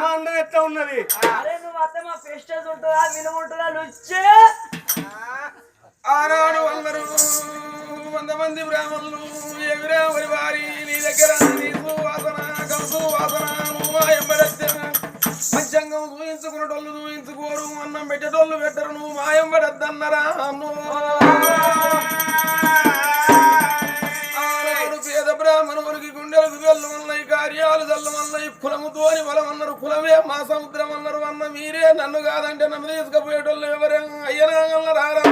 మా అందం ఎట్లా ఉన్నది? అరే నువ్వు అత్తే మా ఫెస్టర్స్ ఉంటుందా? విలువ ఉంటుందా? నుచ్చే ఆనాడు అందరూ వంద మంది బ్రాహ్మణులు ఎగురామరి వారి నీ దగ్గర నీసు వాసన కంసు వాసన నువ్వు మా ఎంబడెత్తే. పంచంగం చూయించుకునేటోళ్ళు చూయించుకోరు అన్నం పెట్టేటోళ్ళు పెట్టరు నువ్వు మా ఎంబడద్దన్నరా ఆనాడు కార్యాలు చల్లు ఈ కులముతోని బలం అన్నారు కులమే మా సముద్రం అన్నారు అన్న మీరే నన్ను కాదంటే నన్ను తీసుకుపోయేటోళ్ళు ఎవరే అయ్యనా రారా?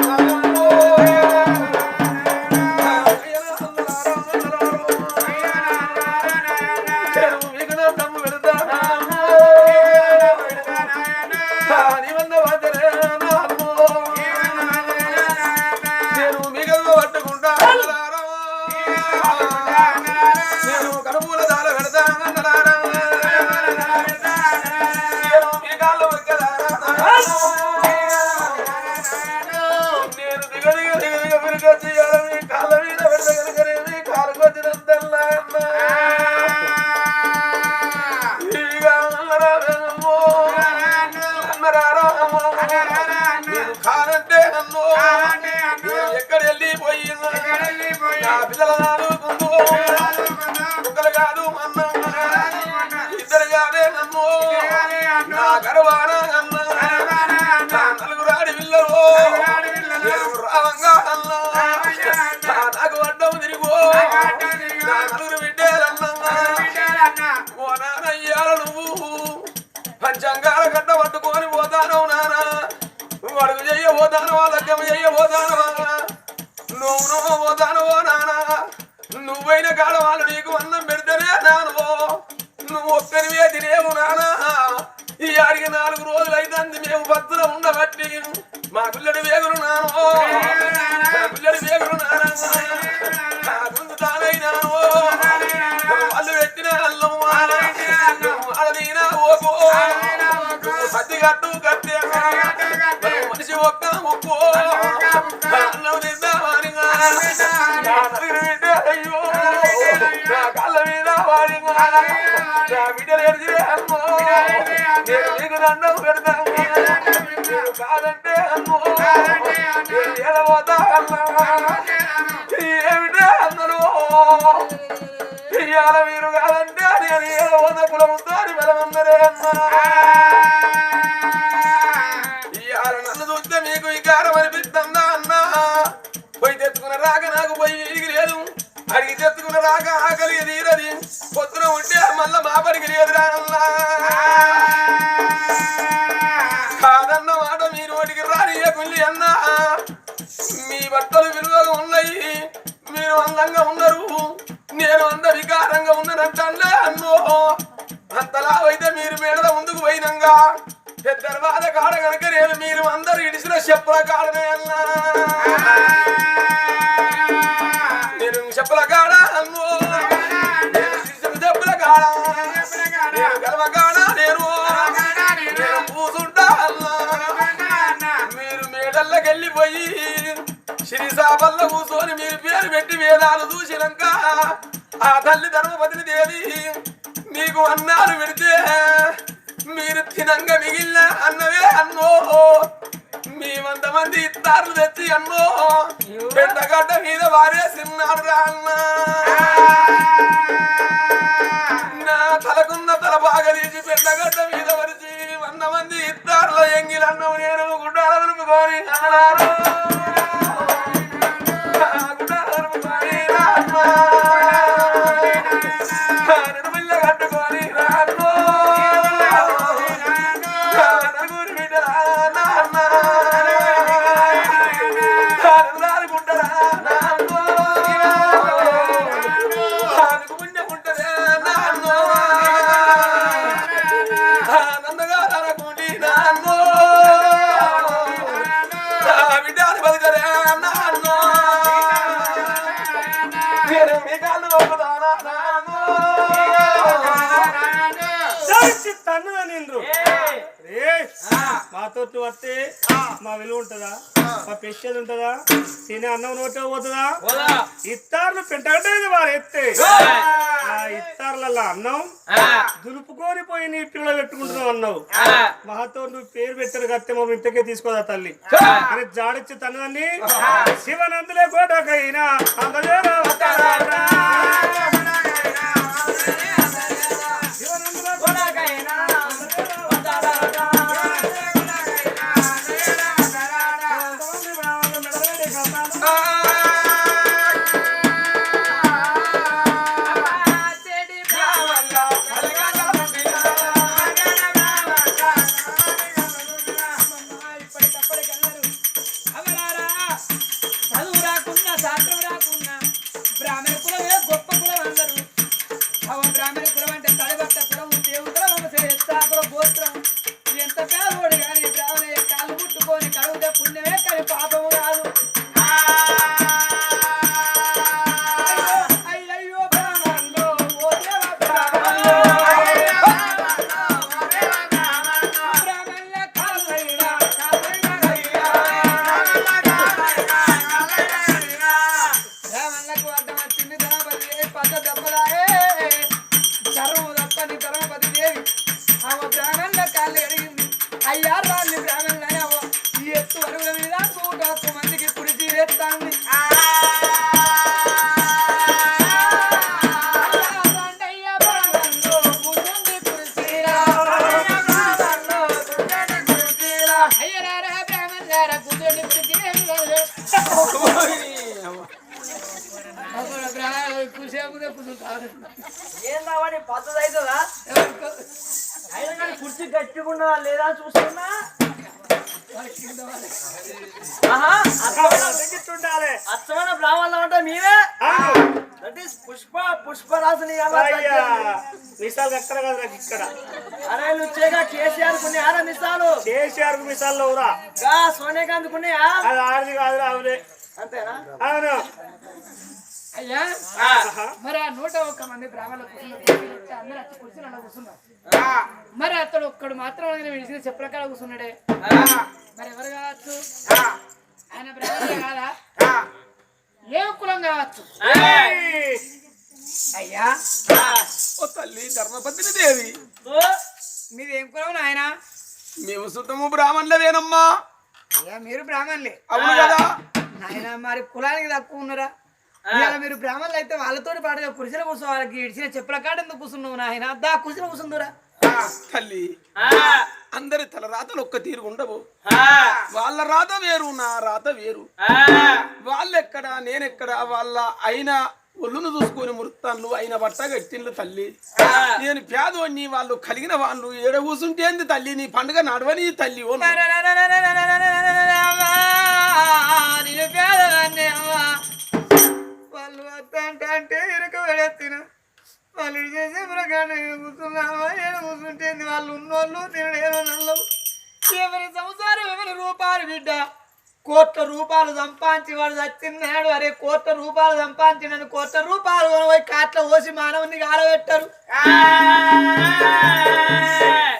కాదే నన్ను నా గర్వాన నా నలుగురు ఆడి పిల్లలు. రావంగా నాకు అడ్డం తిరిగో. నా నలుగురు బిడ్డలన్న ఓ నానయ్యాల నువ్వు. పంచంగాల గడ్డ పట్టుకొని పోతాను నానా నువ్వు అడుగు చెయ్య పోతాను లగ్గం చెయ్య పోతాను నువ్వు నువ్వు పోతాను ఓ నానా నువ్వైన కాడ వాళ్ళు నీకు అన్నం మేము భద్ర ఉండబట్టి మా పిల్లడి వేగులు నానో. మా పిల్లడి వేగులు నానా. నా వాళ్ళు పెట్టిన అల్లం అడదీనా ఓకో. సద్ది కట్టు కట్టే మనిషి ఒక్క ముప్పు. అన్నం అయ్యో. నా కాళ్ళ మీద వాడి నా బిడ్డలు దండం పెడతాను కాదంటే అన్నా ఏమిటే అందరూ? ఇవాళ మీరు కాదంటే నేను ఏడబోతా కులముందో అని బలమందరే అన్నా ఇవాళ నన్ను చూస్తే మీకు వికారం అనిపిస్తుందా అన్నా పోయి తెచ్చుకున్న రాక నాకు పోయి లేదు అడిగి తెచ్చుకున్న రాక ఆకలి తీరది. పొద్దున ఉంటే మళ్ళా మా పనికి లేదురా అన్నా అందంగా ఉన్నారు. నేను అంద వికారంగా ఉన్నానంటే అన్నో. అంతలా అయితే మీరు మేడల ముందుకు పోయినంగా. పెద్ద బాధ కాడ కనుక నేను మీరు అందరు ఇడిసిన చెప్పుల కాడనే అన్నా. నేను చెప్పుల కాడ అన్నో చెప్పుల కాడ నేను కాడ నేను. నేను అన్నా. మీరు మేడల్లకెళ్ళిపోయి వెళ్ళిపోయి శ్రీసాపల్ల కూర్చొని మీరు పేరు పెట్టి వేదాలు చూసినాక ఆ తల్లి ధర్మపతిని దేవి మీకు అన్నాలు పెడితే మీరు తినంగా మిగిలిన అన్నవే అన్నో. మీ వంద మంది ఇత్తారులు తెచ్చి అన్నో. పెద్దగడ్డ మీద వారే సిన్నాడు రా అన్నా. నా తలకున్న తల బాగా తీసి పెద్దగడ్డ మీద వరిచి వంద మంది ఇత్తారులో ఎంగిలన్నవు నేను గుడ్డాల నిలుపుకొని అన్నారు విలువ ఉంటుందా? మా పెషల్ ఉంటుందా? తినే అన్నం నోట్లో పోతుందా? ఇత్తార్లు పెంటగట్టేది వారు ఎత్తే. ఆ. ఇత్తార్లలో అన్నం దులుపుకొని పోయి నీ పిల్లలు పెట్టుకుంటున్నావు అన్నావు. మహాతో నువ్వు పేరు పెట్టారు కత్తే మా ఇంటికే తీసుకోదా తల్లి. అని జాడిచ్చి తనని శివనందులే కోటకైనా అందజేరా ఏందావని పద్ధతి అవుతుందా అయినా కానీ కుర్చీ గట్టిగా లేదా చూస్తున్నా? ఆహా అచ్చమైన బ్రాహ్మణులు అంటే మీరే అవును. దట్ ఈస్ పుష్ప పుష్పరాశిని అయ్యా మిసాల్ ఎక్కడ కదా నాకు ఇక్కడ. అరే లుచ్చేగా కేసీఆర్ కొన్ని ఆరా మిసాలు? కేసీఆర్ మిసాల్లో ఊరా గా సోనియా గాంధీ కొన్నాయా అది ఆడిది కాదు అవునే అంతేనా? అవును. అయ్యా. మరి ఆ నూట ఒక్క మంది బ్రాహ్మణులు అందరూ వచ్చి కూర్చుని అలా కూర్చున్నారు. మరి అతడు ఒక్కడు మాత్రం ఆయన విడిచిన కూర్చున్నాడే. మరి ఎవరు కావచ్చు? ఆయన బ్రాహ్మణుడే కాదా? ఏ కులం కావచ్చు! అయ్యా. ఓ తల్లి ధర్మపత్ని దేవి. మీదేం కులం నాయన? మేము సుతము బ్రాహ్మణులవేనమ్మా అయ్యా మీరు బ్రాహ్మణులే. అవును కదా. నాయన మరి కులానికి తక్కువ ఉన్నారా? మీరు బ్రాహ్మణులు అయితే వాళ్ళతోటి పాటుగా కుర్చీలో కూర్చోవాలి ఇడిచిన చెప్పుల కాడ ఎందుకు కూర్చున్నావు నాయన దా కుర్చీలో కూర్చుందురా ఆ, తల్లి అందరి తల రాతలు ఒక్క తీరు ఉండవు వాళ్ళ రాత వేరు నా రాత వేరు వాళ్ళెక్కడ నేనెక్కడ వాళ్ళ అయిన ఒళ్ళును చూసుకొని మురుతాన్లు అయిన బట్ట గట్టిండ్లు తల్లి నేను పేదోన్ని వాళ్ళు కలిగిన వాళ్ళు ఏడ కూసుంటేంది తల్లి నీ పండుగ నడవని తల్లి ఓ సంపాదించి వాడు చచ్చిన్నాడు. అరే కోట్ల రూపాయలు సంపాదించినని కోట్ల రూపాయలు పోయి కాట్ల పోసి మానవుని గాలబెట్టారు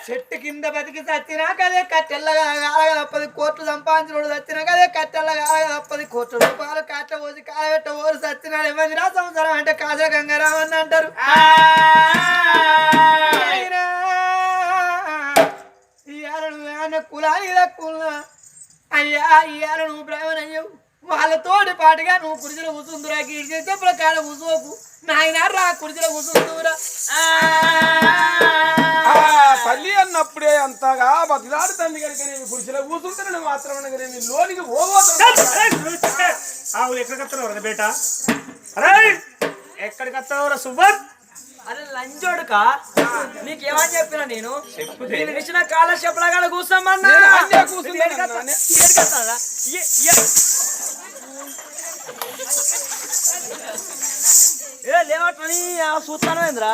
చెట్టు కింద బతికి చచ్చినా కదే కట్టెల్లగా కాలగా తప్పది. కోట్లు సంపాదించినోడు చచ్చినా కదే కట్టెల్ల కాలగా తప్పది. కోట్ల రూపాయలు కాట్ల పోసి కాలబెట్ట ఓరు చచ్చినాడు ఏమైందిరా సంవత్సరం అంటే కాజా గంగారామని అంటారు. కులానికి తక్కువ అయ్యా ఇవాళ నువ్వు బ్రాహ్మణ అయ్యవు వాళ్ళతోటి పాటుగా నువ్వు కుర్చీలో కూర్చుందురా గీడి చేస్తే ప్రకార కూర్చోకు. నాయన రా కుర్చీలో కూర్చుందురా ఆ. తల్లి అన్నప్పుడే అంతగా బతిలాడు తల్లి కనుక నేను కుర్చీలో కూర్చుంటానని మాత్రం నేను లోనికి పోబోతున్నాను ఆవులు ఎక్కడ కత్తనవరా బేట అరే ఎక్కడికి వస్తావురా సుబ్బర్ అరే లంచోడుక? నీకేమని చెప్పినా నేను? నేను ఇచ్చిన కాల చెప్పలగాడ కూర్చోమన్నా నేను అన్నే కూర్చున్నాను ఏడు కత్తా- అన్నా. ఏడు కత్తాడా? ఏ- లేవట్లని చూస్తాను ఏంద్రా?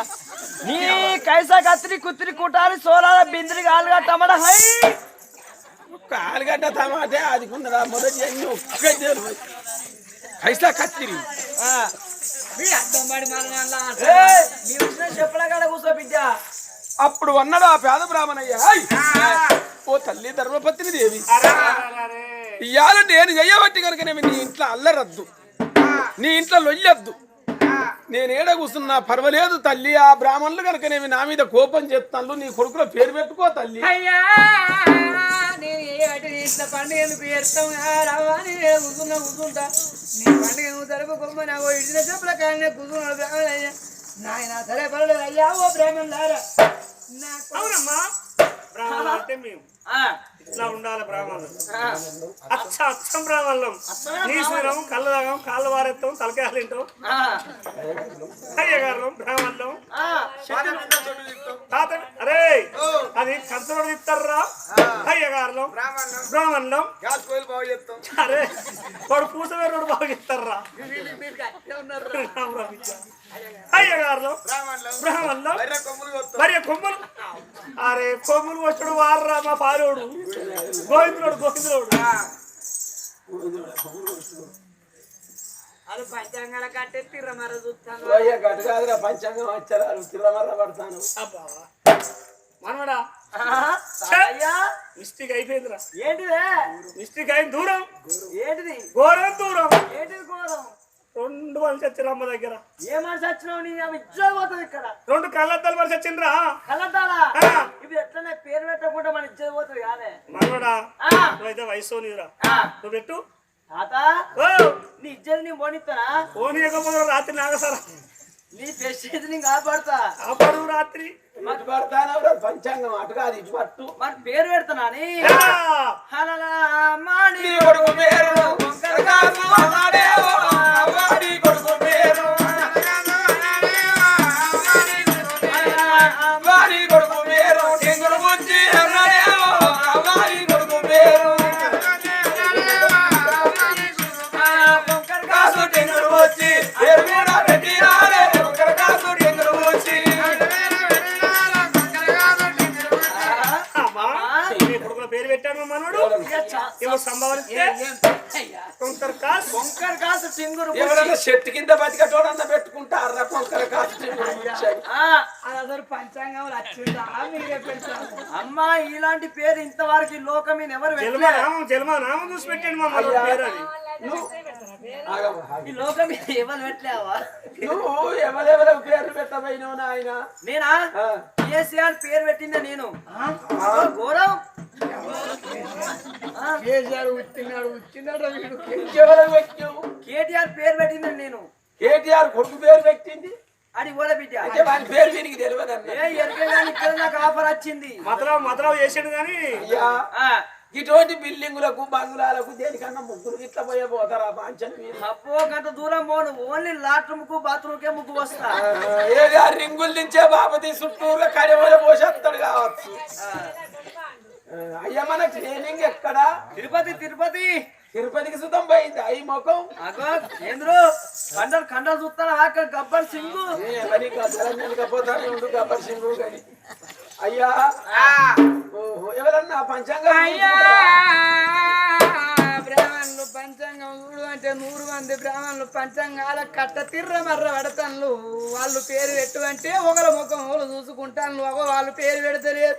నీ కైసా కత్తిరి కుత్తిరి కుటారి సోలాల బిందిరి గాలుగా టమాటా హై! ఒక్క ఆలుగడ్డ టమాటే అది కొందరా మొదటి అన్ని ఒక్క కైసా కత్తిరి. మీ అర్థం పడి మన ఏయ్, నీ వచ్చిన చెప్పలగాడ కూర్చో బిడ్డ. అప్పుడు అన్నాడు ఆ పేద బ్రాహ్మణయ్య "ఐ, ఓ తల్లి ధర్మపత్ని దేవి. అరే, అరే, అరే. ఇవాళ నేను నీ ఇంట్లో అల్లరద్దు. నీ ఇంట్లో లొయ్యొద్దు. నేను ఏడ కూర్చున్నా పర్వాలేదు తల్లి. ఆ బ్రాహ్మణులు కనుకనేమి నా మీద కోపం చెప్తాను నీ కొడుకుల పేరు పెట్టుకో తల్లి. అయ్యా నేను ఏ అటు పండుగ ఎందుకు చేస్తాం రావా నేను కూర్చున్నా కూర్చుంటా నీ పండుగ నువ్వు జరుపుకోమ్మ నాకు ఇచ్చిన చెప్పుల కానీ కూర్చున్నాడు బ్రాహ్మణ అయ్యా. నాయన సరే పర్లేదు అయ్యా ఓ బ్రాహ్మణ్ లారా నాకు అవునమ్మా. బ్రాహ్మణులు అంటే మేము. ఆ, ఇట్లా ఉండాలి బ్రాహ్మణులు. అచ్చ అచ్చం బ్రాహ్మణులం. నీసురం కళ్ళు తాగం కాళ్ళు వారెత్తాం తలకాయలు తింటాం ఆ, అయ్యగారు బ్రాహ్మణులం. తాత అరే అది కంచరోడు ఇస్తారా అయ్యగారులం. బ్రాహ్మణులం. అరే వాడు పూసవేరుడు బాగా ఇస్తారా అయ్యగారులం. బ్రాహ్మణులం. మరి కొమ్ములు అరే కొమ్ములు వచ్చాడు వారరా మా పాలోడు. గోవిందుడు గోవిందుడు అది పంచాంగాల కట్టెత్తిర్ర మరి చూస్తాను. అయ్యా గట్టు కాదురా పంచాంగం వచ్చారు తిరమర్ర పడతాను. అబ్బా. మనవడా? ఆ, తాతయ్య, మిస్టేక్ అయిపోయిందిరా. ఏంటిదే? మిస్టేక్ అయిన దూరం. ఏంటిది? ఘోరం దూరం. ఏంటిది ఘోరం? రెండు మనిషి వచ్చిన అమ్మ దగ్గర. ఏ మనిషి వచ్చినావు నీ? అవి ఇజ్జత పోతుంది ఇక్కడ. రెండు కళ్ళద్దాలు మనిషి వచ్చిండ్రా? ఆ. ఇవి ఎట్లనే పేరు పెట్టకుండా మన ఇజ్జత పోతుంది కాదే? మనవడా? నువ్వైతే వయసు నీరా. నువ్వు పెట్టు. తాత ఓ. నీ ఇజ్జత నీ పోనిస్తానా ఫోన్ ఇవ్వకపోతే రాత్రి నాగసారా. నీ పెస్టిజ్ నీ కాపాడుతా. అప్పుడు రాత్రి. ఇటు పడతాను? పంచాంగం అటు కాదు ఇటు పట్టు. మరి పేరు పెడతానా అని ఎలా? హలలా వాడి కొడుకు పేరు ఎవరన్నా చెట్టు కింద బతికటోడన్నా కొంకర. ఆ, అది అసలు పంచాంగం అమ్మా ఇలాంటి పేరు ఇంతవరకు ఈ లోకం మీద ఎవరు జన్మ పెట్టలే నామం జన్మ నామం చూసి పెట్టండి పేరు. ఈ లోకం మీద ఎవరు పెట్టలేవా? నువ్వు ఎవరెవరు పేర్లు పెట్టబోయినావు నాయన? నేనా? కేసీఆర్ పేరు పెట్టిందే నేను. ఆ, కేసీఆర్ వచ్చినాడు వచ్చినాడు వీడు. పెట్టావు కేటీఆర్ పేరు పెట్టిందే నేను. కేటీఆర్ కొడుకు పేరు పెట్టింది? అది కూడా బిడ్డ. అంటే వాని పేరు వీనికి తెలియదన్న ఏ ఇక్కడ నాకు ఆఫర్ వచ్చింది. మతరావు మతరావు చేసాడు కానీ అయ్యా ఆ, ఇటువంటి బిల్డింగులకు బంగుళాలకు దేనికన్నా ముగ్గురు ఇట్లా పోయే పోతారా మీరు? అప్పో గంట దూరం పోను ఓన్లీ లాట్రూమ్కు బాత్రూమ్ కే ముగ్గు వస్తా. ఏది ఆ రింగుల నుంచే బాపతి చుట్టూరుగా కడిమల పోసేస్తాడు కావచ్చు. అయ్యా మన ట్రైనింగ్ ఎక్కడా? తిరుపతి తిరుపతి. తిరుపతికి సుతం పోయింది. అయి ముఖం. ఏంద్రు? కండలు కండలు చూస్తాను ఆక గబ్బర్ సింగు. మరి ఉండు గబ్బర్ సింగు కానీ. అయ్యా. ఓహో, ఎవరన్నా పంచాంగం బ్రాహ్మణులు పంచాంగం చూడు అంటే నూరు మంది బ్రాహ్మణులు పంచాంగాల కట్ట తిర్ర మర్ర పెడతాను వాళ్ళు పేరు పెట్టు అంటే ఒకరి ముఖం ఒకరు చూసుకుంటాను ఒక వాళ్ళు పేరు పెడతలేదు.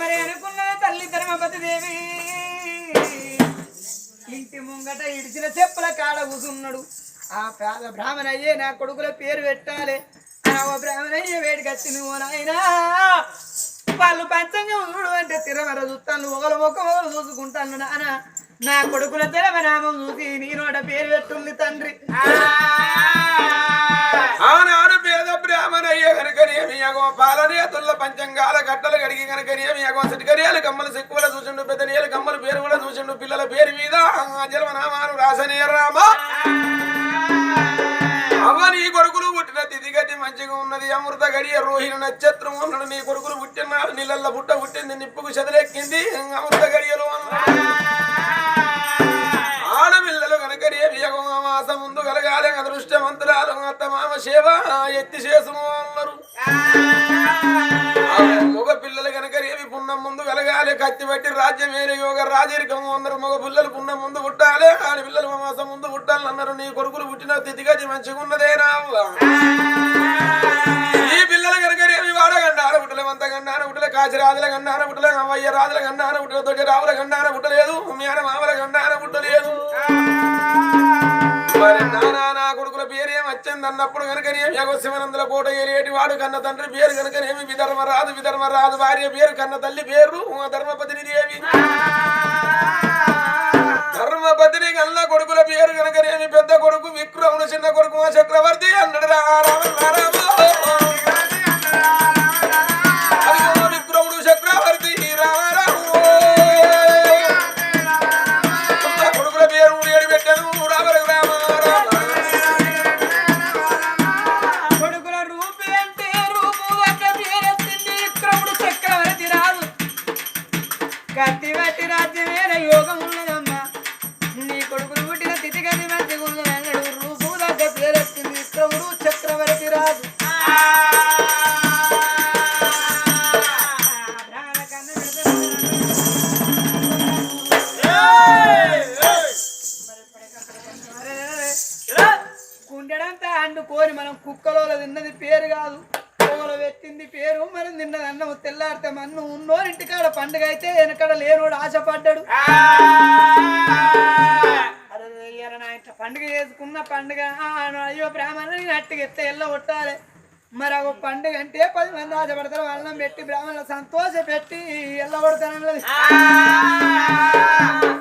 మరి అనుకున్న తల్లి ధర్మపతి దేవి. ఇంటి ముంగట ఇడిచిన చెప్పుల కాడ కూసున్నాడు. ఆ పేద బ్రాహ్మణ అయ్యే నా కొడుకుల పేరు పెట్టాలి. ఆ ఓ బ్రాహ్మణ అయ్యే వేడికచ్చి నువ్వు నాయనా. వాళ్ళు పంచంగం చూడు అంటే తిరమర చూస్తాను. ఒకరు ముఖం ఒకరు చూసుకుంటాను నాన్న. నా కొడుకుల తెరమనామం చూసి నీ నోట పేరు పెట్టుంది తండ్రి. ఆనాడు పేద బ్రాహ్మణయ్య కనుకనేమి అగో పాలనేతుల్ల పంచంగాల గట్టలు కడిగి కనుకనేమి అగో సిటికరియాలు కమ్మలు సిక్కుల చూసిండు పెద్దనియలు కమ్మలు పేరు కూడా చూసిండు పిల్లల పేరు మీద జన్మనామాలు రాసనే రామ. అవ్వ నీ మంచిగా ఉన్నది. అమృత గడియ రోహిణి నక్షత్రం ఉన్నాడు నీ కొడుకులు పుట్టిన నీళ్ళల్లో పుట్ట పుట్టింది. నిప్పుకు చెదలెక్కింది అమృత గడియలు ఆడపిల్లలు కనుక మాస ముందు కలగాలి. అదృష్టవంతురాలు అత్త మామ సేవ ఎత్తి చేసును అన్నారు మగ పిల్లలు కనుక రేవి పున్నం ముందు కలగాలి. కత్తి బట్టి రాజ్యం వేరే యోగ రాజరికము అందరు మగ పిల్లలు పున్నం ముందు పుట్టాలి. ఆడపిల్లలు మాసం ముందు పుట్టాలి అన్నారు. నీ కొడుకులు పుట్టిన స్థితిగతి మంచిగా ఉన్నదేనా ఈ కాచి రాజుల గండాన పుట్టలే అవ్వయ్య రాజుల గండాన పుట్టలేదు తొట్టి రావుల గండాన పుట్టలేదు మేన మామల గండాన పుట్టలేదు. మరి నానా నా కొడుకుల పేరేం వచ్చింది అన్నప్పుడు కనుకనేమి అగో శివనందుల కోట ఏరేటి వాడు కన్న తండ్రి పేరు కనుకనేమి విధర్మరాజు విధర్మరాజు భార్య పేరు కన్న తల్లి పేరు ధర్మపతిని దేవి. ధర్మపతిని కన్న కొడుకుల పేరు కనుకనేమి పెద్ద కొడుకు విక్రముడు చిన్న కొడుకు మా చక్రవర్తి అన్నడు. రా రామ. బ్రాహ్మణుని ఎత్తే ఎల్ల కొట్టాలి. మరి ఒక పండుగ అంటే పది మంది ఆశపడతారు. అన్నం పెట్టి బ్రాహ్మణులు సంతోష పెట్టి ఎల్ల కొడతానన్నది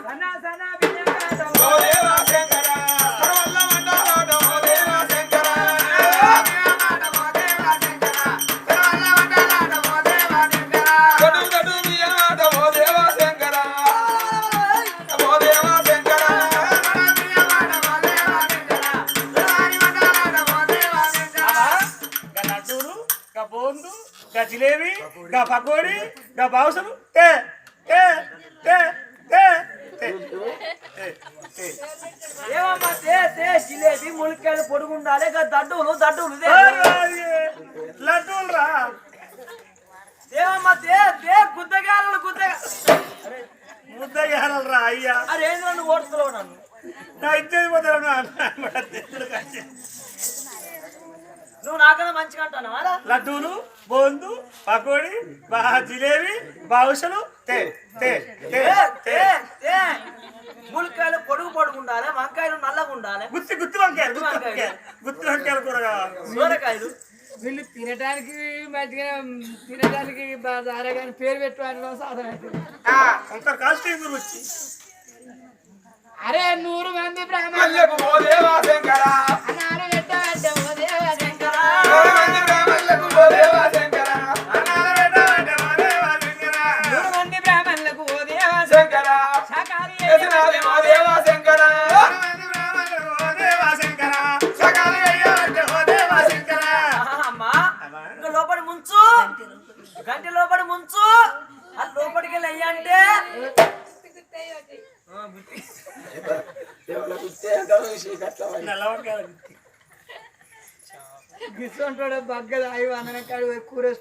సనా సనా పకోడీ గా బావుసలు తే తే తే తే తే తే, తే. ఏమమ్మా తే తే జిలేబీ ములికాయలు పొడుగుండాలి దడ్డులు దడ్డులు. లడ్డూలు రా. ఏమమ్మా తే తే గుద్దగా అయ్యా. అరే ఏంది నన్ను ఓడుతున్నావు నన్ను? నా ఇచ్చేది పోతాను నువ్వు నాకన్నా మంచిగా అంటాను అలా లడ్డూలు బోందు పకోడీ బా జిలేబీ బావుసలు తే తే తే తే. ములికాయలు పొడుగు పొడుగు ఉండాలి వంకాయలు నల్లగా ఉండాలి. గుత్తి గుత్తి వంకాయలు గుత్తి వంకాయలు. గుత్తి వంకాయలు కూర కావాలి సూరకాయలు. వీళ్ళు తినడానికి మంచిగా తినడానికి బాగా కానీ పేరు పెట్టుకోవడానికి సాధన అవుతుంది అంత కాస్టింగ్ వచ్చి? అరే నూరు మంది బ్రాహ్మణులు.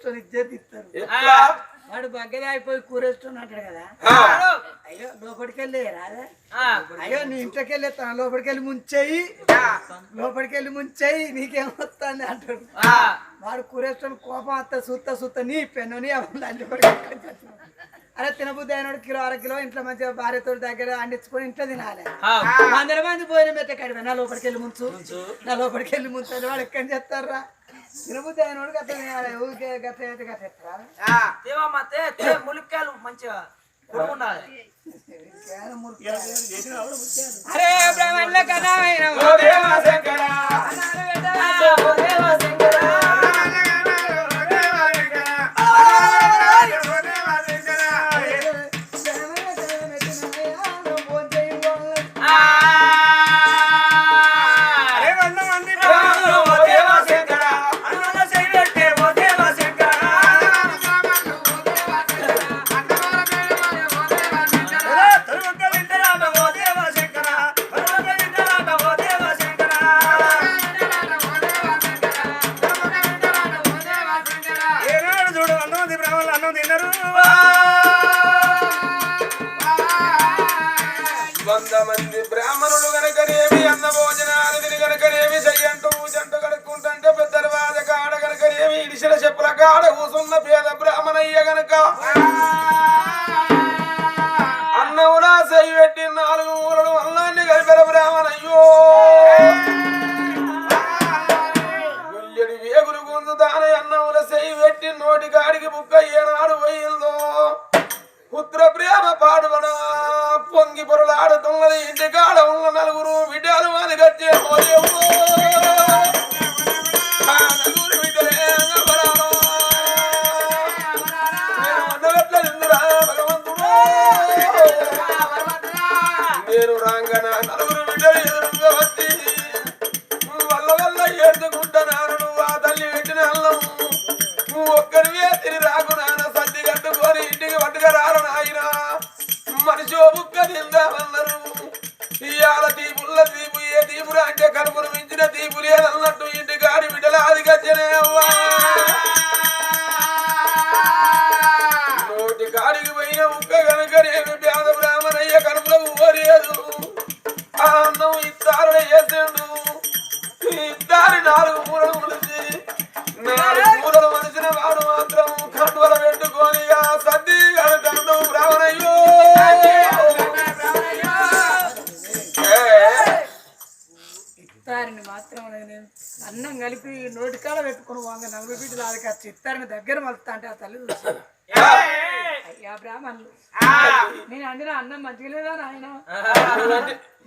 కూరేసుకొని ఇచ్చేది ఇస్తారు? వాడు బగ్గది అయిపోయి కూరేసుకొని అంటాడు కదా. ఆ. అయ్యో లోపలికి వెళ్ళి రాదా. ఆ, అయ్యో నీ ఇంట్లోకి వెళ్ళి తన లోపలికి వెళ్ళి ముంచేయి. లోపలికి వెళ్ళి ముంచేయి నీకేమొస్తుంది అంటాడు. ఆ, వాడు కూరేసుకొని కోపం అత్త సుత్త సుత్త నీ పెన్ను నీ అవ్వాలి అరే తినబుద్ధి అయినాడు కిలో అర కిలో ఇంట్లో మంచిగా భార్యతో దగ్గర అండించుకొని ఇంట్లో తినాలి. ఆ. వందల మంది పోయిన పెట్టే కడివే నా లోపలికి వెళ్ళి ముంచు. నా లోపలికి వెళ్ళి ముంచు వాడు ఎక్కని చెప్తారా తినబుద్ధి అయినోడు గత ఊరికే గత అయితే గత ఎత్తరా దేవమ్మ తే తే ములికాయలు మంచిగా అరే బ్రహ్మణుల కన్నా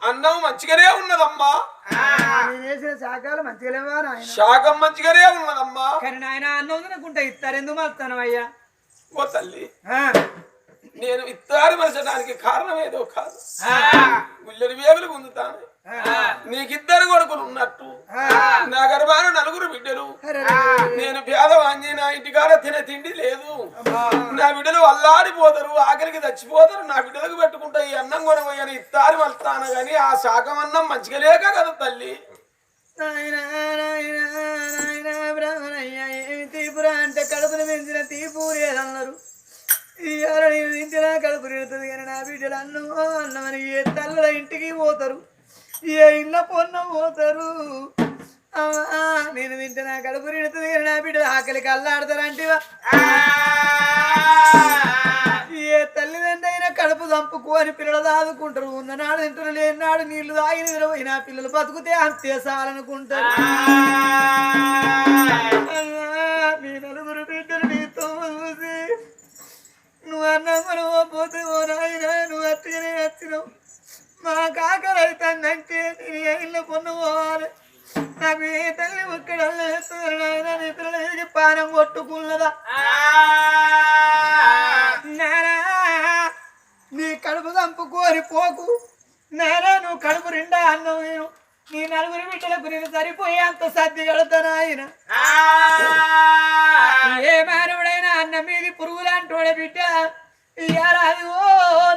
అన్నం మంచిగానే ఉన్నదమ్మా. నేను వేసిన శాఖలు మంచిగా లేవా నాయన? శాకం మంచిగానే ఉన్నదమ్మా. కానీ నాయన అన్నం తినకుంటే ఇత్తారు ఎందుకు మలుతాను అయ్యా? ఓ తల్లి. నేను ఇత్తారి మలచడానికి కారణం ఏదో కాదు గుల్లెడి వేగులు గుందుతాను నీకిద్దరు కొడుకులు ఉన్నట్టు. నా గర్భాన నలుగురు బిడ్డలు. నేను పేదవాణ్ణి నా ఇంటికాడ తినే తిండి లేదు. నా బిడ్డలు అల్లాడిపోతారు ఆకలికి చచ్చిపోతారు నా బిడ్డలకు పెట్టుకుంటా ఈ అన్నం కొనబోయని ఇత్తారి మలుతాను గాని ఆ శాకం అన్నం మంచిగా లేక కదా తల్లి. తీపురా అంటే కడుపును పెంచిన తీపు లేదన్నారు ఇవాళ నేను తింటినా కడుపు నిడుతుంది కానీ నా బిడ్డలు అన్నం అన్నమని ఏ తల్లుల ఇంటికి పోతారు? ఏ ఇళ్ళ పొన్న పోతారు? నేను తింటే నా కడుపు నిడుతుంది కానీ నా బిడ్డలు ఆకలికి అల్లాడతారంటివా ఏ తల్లిదండ్రైనా కడుపు చంపుకోని పిల్లలు దాదుకుంటారు. ఉన్ననాడు తింటారు లేనినాడు నీళ్ళు తాగి నిద్రపోయినా పిల్లలు బతుకుతే అంతే సాలనుకుంటారు నీ నలుగురు నువ్వు అన్నా కొనవో పోతే ఓ నాయన నువ్వు అట్టుగానే వచ్చినావు మా కాకలు అవుతుందంటే నేను ఏ ఇల్లు పొన్ను పోవాలి నాకు ఏ తల్లి ఒక్కడ నాయన నీ పిల్లలు ఎదిగి పానం కొట్టుకున్నదా నీ కడుపు చంపుకోరి పోకు నానా నువ్వు కడుపు నిండా అన్నం నేను నీ నలుగురు బిడ్డలకు నేను సరిపోయే అంత సర్ది కడతాను ఆయన ఏ మానవుడైనా అన్నం మీది పురుగులాంటోడే బిడ్డ. ఓ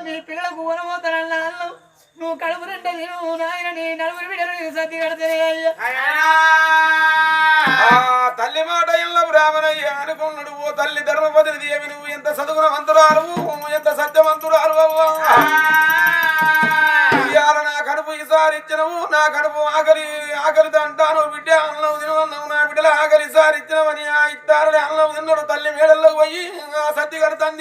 నీ పిల్లలకు ఊనమోతానన్న అన్నం నువ్వు కడుపు నిండా తిను నాయన నీ నలుగురు బిడ్డలు నేను సర్ది కడతానే అయ్యా. ఆ తల్లి మాట ఇళ్ళ బ్రాహ్మణయ్య అనుకున్నాడు. ఓ తల్లి ధర్మపతిని దేవి నువ్వు ఎంత సదుగుణ మంతురాలు ఎంత సత్యవంతురాలు అవ్వా కడుపు ఈసారిచ్చినవు నా కడుపు ఆకలి ఆకలి అంటాను బిడ్డ అన్నం తినవన్నావు నా బిడ్డల ఆకలి ఈసారిచ్చినవని ఆ ఇత్తారని అన్నం తిన్నాడు తల్లి మేడల్లో పోయి ఆ సత్తి కడతాంది